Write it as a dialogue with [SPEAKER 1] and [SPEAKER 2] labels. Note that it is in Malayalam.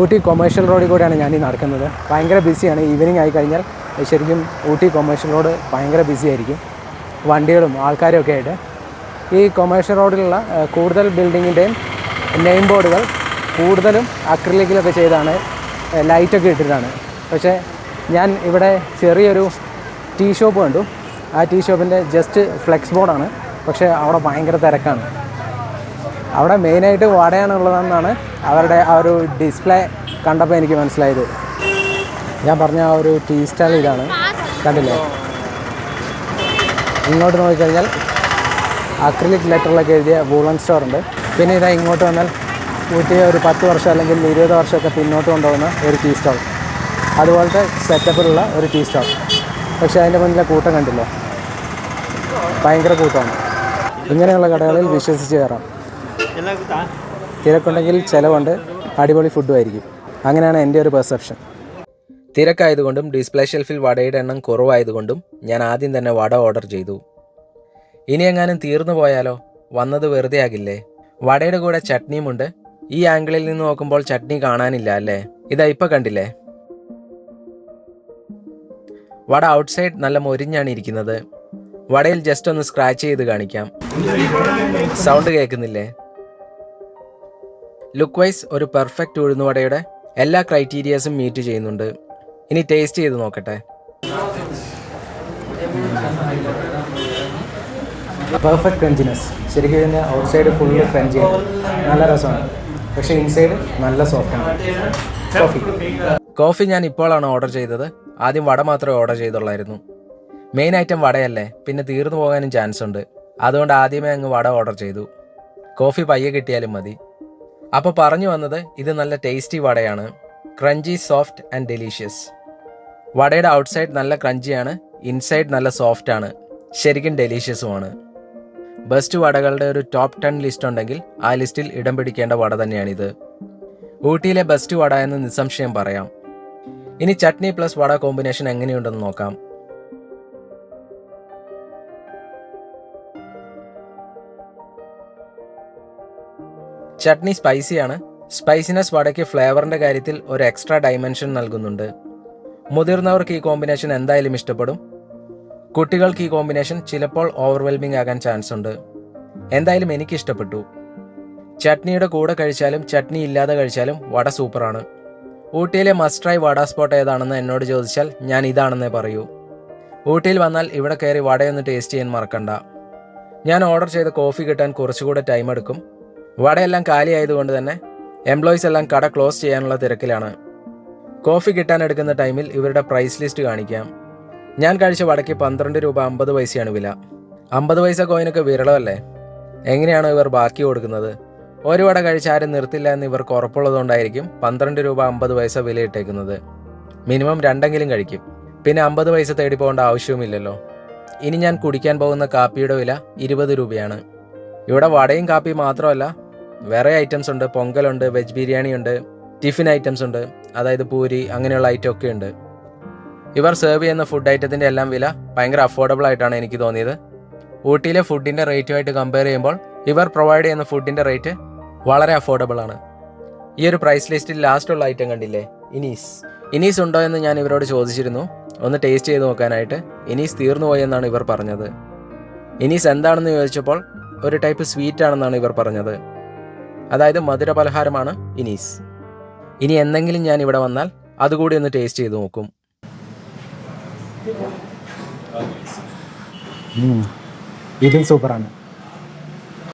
[SPEAKER 1] ഊട്ടി കൊമേഴ്ഷ്യൽ റോഡിൽ കൂടെയാണ് ഞാൻ ഈ നടക്കുന്നത്. ഭയങ്കര ബിസിയാണ് ഈവനിങ് ആയി കഴിഞ്ഞാൽ ശരിക്കും ഊട്ടി കൊമേഴ്ഷ്യൽ റോഡ് ഭയങ്കര ബിസി ആയിരിക്കും. വണ്ടികളും ആൾക്കാരും ഒക്കെ ആയിട്ട്. ഈ കൊമേഴ്ഷ്യൽ റോഡിലുള്ള കൂടുതൽ ബിൽഡിങ്ങിന്റെയും നെയിം ബോർഡുകൾ കൂടുതലും അക്രിലിക്കിലൊക്കെ ചെയ്താണ് ലൈറ്റൊക്കെ ഇട്ടിട്ടാണ്. പക്ഷേ ഞാൻ ഇവിടെ ചെറിയൊരു ടീ ഷോപ്പ് കണ്ടു. ആ ടീ ഷോപ്പിന്റെ ജസ്റ്റ് ഫ്ലെക്സ് ബോർഡാണ് പക്ഷേ അവിടെ ഭയങ്കര തിരക്കാണ്. അവിടെ മെയിനായിട്ട് വാടകയാണുള്ളതെന്നാണ് അവരുടെ ആ ഒരു ഡിസ്പ്ലേ കണ്ടപ്പോൾ എനിക്ക് മനസ്സിലായത്. ഞാൻ പറഞ്ഞ ആ ഒരു ടീ സ്റ്റാൾ ഇതാണ്. കണ്ടില്ലേ? ഇങ്ങോട്ട് നോക്കിക്കഴിഞ്ഞാൽ അക്രിലിക് ലെറ്ററിലൊക്കെ എഴുതിയ വൂളൻ സ്റ്റോർ ഉണ്ട്. പിന്നെ ഇതാ ഇങ്ങോട്ട് വന്നാൽ ഊട്ടിയെ ഒരു പത്ത് വർഷം അല്ലെങ്കിൽ ഇരുപത് വർഷമൊക്കെ പിന്നോട്ട് കൊണ്ടുപോകുന്ന ഒരു ടീ സ്റ്റോൾ. അതുപോലത്തെ സെറ്റപ്പിലുള്ള ഒരു ടീ സ്റ്റോൾ. പക്ഷേ അതിന്റെ മുന്നിലെ കൂട്ടം കണ്ടില്ലേ? ഭയങ്കര കൂട്ടമാണ്. ഇങ്ങനെയുള്ള കടകളിൽ വിശ്വസിച്ച് കയറാം. തിരക്കുണ്ടെങ്കിൽ ചിലവുണ്ട് അടിപൊളി ഫുഡും ആയിരിക്കും. അങ്ങനെയാണ് എന്റെ ഒരു പെർസെപ്ഷൻ
[SPEAKER 2] തിരക്കായതുകൊണ്ടും ഡിസ്പ്ലേ ഷെൽഫിൽ വടയുടെ എണ്ണം കുറവായതുകൊണ്ടും ഞാൻ ആദ്യം തന്നെ വട ഓർഡർ ചെയ്തു. ഇനി എങ്ങാനും തീർന്നു പോയാലോ? വന്നത് വെറുതെ ആകില്ലേ? വടയുടെ കൂടെ ചട്നിയുമുണ്ട് ഈ ആംഗിളിൽ നിന്ന് നോക്കുമ്പോൾ ചട്നി കാണാനില്ല അല്ലേ? ഇതാ ഇപ്പൊ കണ്ടില്ലേ? വട ഔട്ട്സൈഡ് നല്ല മൊരിഞ്ഞാണ് ഇരിക്കുന്നത്. വടയിൽ ജസ്റ്റ് ഒന്ന് സ്ക്രാച്ച് ചെയ്ത് കാണിക്കാം. സൗണ്ട് കേൾക്കുന്നില്ലേ? ലുക്ക് വൈസ് ഒരു പെർഫെക്റ്റ് ഉഴുന്നുവടയുടെ എല്ലാ ക്രൈറ്റീരിയസും മീറ്റ് ചെയ്യുന്നുണ്ട്. ഇനി ടേസ്റ്റ് ചെയ്ത് നോക്കട്ടെ.
[SPEAKER 1] പെർഫെക്റ്റ് ക്രഞ്ചിനെസ് ശരിക്കും ഇതിന് ഔട്ട് സൈഡ് ഫുള്ള് ക്രഞ്ചിയാണ് നല്ല രസമാണ്. പക്ഷേ ഇൻസൈഡ് നല്ല സോഫ്റ്റാണ് കോഫി
[SPEAKER 2] കോഫി ഞാൻ ഇപ്പോഴാണ് ഓർഡർ ചെയ്തത്. ആദ്യം വട മാത്രമേ ഓർഡർ ചെയ്തുള്ളായിരുന്നു. മെയിൻ ഐറ്റം വടയല്ലേ. പിന്നെ തീർന്നു പോകാനും ചാൻസ് ഉണ്ട്. അതുകൊണ്ട് ആദ്യമേ അങ്ങ് വട ഓർഡർ ചെയ്തു. കോഫി പയ്യെ കിട്ടിയാലും മതി. അപ്പോൾ പറഞ്ഞു വന്നത് ഇത് നല്ല ടേസ്റ്റി വടയാണ്. ക്രഞ്ചി സോഫ്റ്റ് ആൻഡ് ഡെലീഷ്യസ് വടയുടെ ഔട്ട്സൈഡ് നല്ല ക്രഞ്ചിയാണ് ഇൻസൈഡ് നല്ല സോഫ്റ്റ് ആണ്. ശരിക്കും ഡെലീഷ്യസുമാണ് ബെസ്റ്റ് വടകളുടെ ഒരു ടോപ്പ് ടെൻ ലിസ്റ്റ് ഉണ്ടെങ്കിൽ ആ ലിസ്റ്റിൽ ഇടം പിടിക്കേണ്ട വട തന്നെയാണിത്. ഊട്ടിയിലെ ബെസ്റ്റ് വട എന്ന് നിസ്സംശയം പറയാം. ഇനി ചട്നി പ്ലസ് വട കോമ്പിനേഷൻ എങ്ങനെയുണ്ടെന്ന് നോക്കാം. ചട്നി സ്പൈസിയാണ്. സ്പൈസിനെസ് വടയ്ക്ക് ഫ്ലേവറിന്റെ കാര്യത്തിൽ ഒരു എക്സ്ട്രാ ഡൈമെൻഷൻ നൽകുന്നുണ്ട്. മുതിർന്നവർക്ക് ഈ കോമ്പിനേഷൻ എന്തായാലും ഇഷ്ടപ്പെടും. കുട്ടികൾക്ക് ഈ കോമ്പിനേഷൻ ചിലപ്പോൾ ഓവർവെൽമിംഗ് ആകാൻ ചാൻസ് ഉണ്ട് എന്തായാലും എനിക്ക് ഇഷ്ടപ്പെട്ടു. ചട്നിയുടെ കൂടെ കഴിച്ചാലും ചട്നി ഇല്ലാതെ കഴിച്ചാലും വട സൂപ്പറാണ്. ഊട്ടിയിലെ മസ്റ്റ് ട്രൈ വട സ്പോട്ട് ഏതാണെന്ന് എന്നോട് ചോദിച്ചാൽ ഞാൻ ഇതാണെന്നേ പറയൂ. ഊട്ടിയിൽ വന്നാൽ ഇവിടെ കയറി വടയൊന്ന് ടേസ്റ്റ് ചെയ്യാൻ മറക്കണ്ട. ഞാൻ ഓർഡർ ചെയ്ത കോഫി കിട്ടാൻ കുറച്ചുകൂടെ ടൈം എടുക്കും വടയെല്ലാം കാലിയായതുകൊണ്ട് തന്നെ എംപ്ലോയീസ് എല്ലാം കട ക്ലോസ് ചെയ്യാനുള്ള തിരക്കിലാണ്. കോഫി കിട്ടാൻ എടുക്കുന്ന ടൈമിൽ ഇവരുടെ പ്രൈസ് ലിസ്റ്റ് കാണിക്കാം. ഞാൻ കഴിച്ച വടയ്ക്ക് പന്ത്രണ്ട് രൂപ അമ്പത് പൈസയാണ് വില. അമ്പത് പൈസ കോയിനൊക്കെ വിരളമല്ലേ? എങ്ങനെയാണ് ഇവർ ബാക്കി കൊടുക്കുന്നത്? ഒരു വട കഴിച്ച് ആരും നിർത്തില്ല എന്ന് ഇവർക്ക് ഉറപ്പുള്ളതുകൊണ്ടായിരിക്കും പന്ത്രണ്ട് രൂപ അമ്പത് പൈസ വില ഇട്ടേക്കുന്നത്. മിനിമം രണ്ടെങ്കിലും കഴിക്കും. പിന്നെ അമ്പത് പൈസ തേടി പോകേണ്ട ആവശ്യവുമില്ലല്ലോ. ഇനി ഞാൻ കുടിക്കാൻ പോകുന്ന കാപ്പിയുടെ വില ഇരുപത് രൂപയാണ്. ഇവിടെ വടയും കാപ്പിയും മാത്രമല്ല വേറെ ഐറ്റംസ് ഉണ്ട്. പൊങ്കലുണ്ട് വെജ് ബിരിയാണി ഉണ്ട് ടിഫിൻ ഐറ്റംസ് ഉണ്ട്. അതായത് പൂരി അങ്ങനെയുള്ള ഐറ്റം ഒക്കെ ഉണ്ട്. ഇവർ സെർവ് ചെയ്യുന്ന ഫുഡ് ഐറ്റത്തിന്റെ എല്ലാം വില ഭയങ്കര അഫോർഡബിൾ ആയിട്ടാണ് എനിക്ക് തോന്നിയത്. ഊട്ടിയിലെ ഫുഡിന്റെ റേറ്റുമായിട്ട് കമ്പയർ ചെയ്യുമ്പോൾ ഇവർ പ്രൊവൈഡ് ചെയ്യുന്ന ഫുഡിന്റെ റേറ്റ് വളരെ അഫോർഡബിൾ ആണ്. ഈ ഒരു പ്രൈസ് ലിസ്റ്റിൽ ലാസ്റ്റ് ഉള്ള ഐറ്റം കണ്ടില്ലേ? ഇനീസ്. ഇനീസ് ഉണ്ടോ എന്ന് ഞാൻ ഇവരോട് ചോദിച്ചിരുന്നു. ഒന്ന് ടേസ്റ്റ് ചെയ്ത് നോക്കാനായിട്ട്. ഇനീസ് തീർന്നു പോയെന്നാണ് ഇവർ പറഞ്ഞത്. ഇനീസ് എന്താണെന്ന് ചോദിച്ചപ്പോൾ ഒരു ടൈപ്പ് സ്വീറ്റ് ആണെന്നാണ് ഇവർ പറഞ്ഞത്. അതായത് മധുര പലഹാരമാണ് ഇനീസ്. ഇനി എന്തെങ്കിലും ഞാൻ ഇവിടെ വന്നാൽ അതുകൂടി ഒന്ന് ടേസ്റ്റ് ചെയ്ത് നോക്കും.
[SPEAKER 1] ഇതും സൂപ്പറാണ്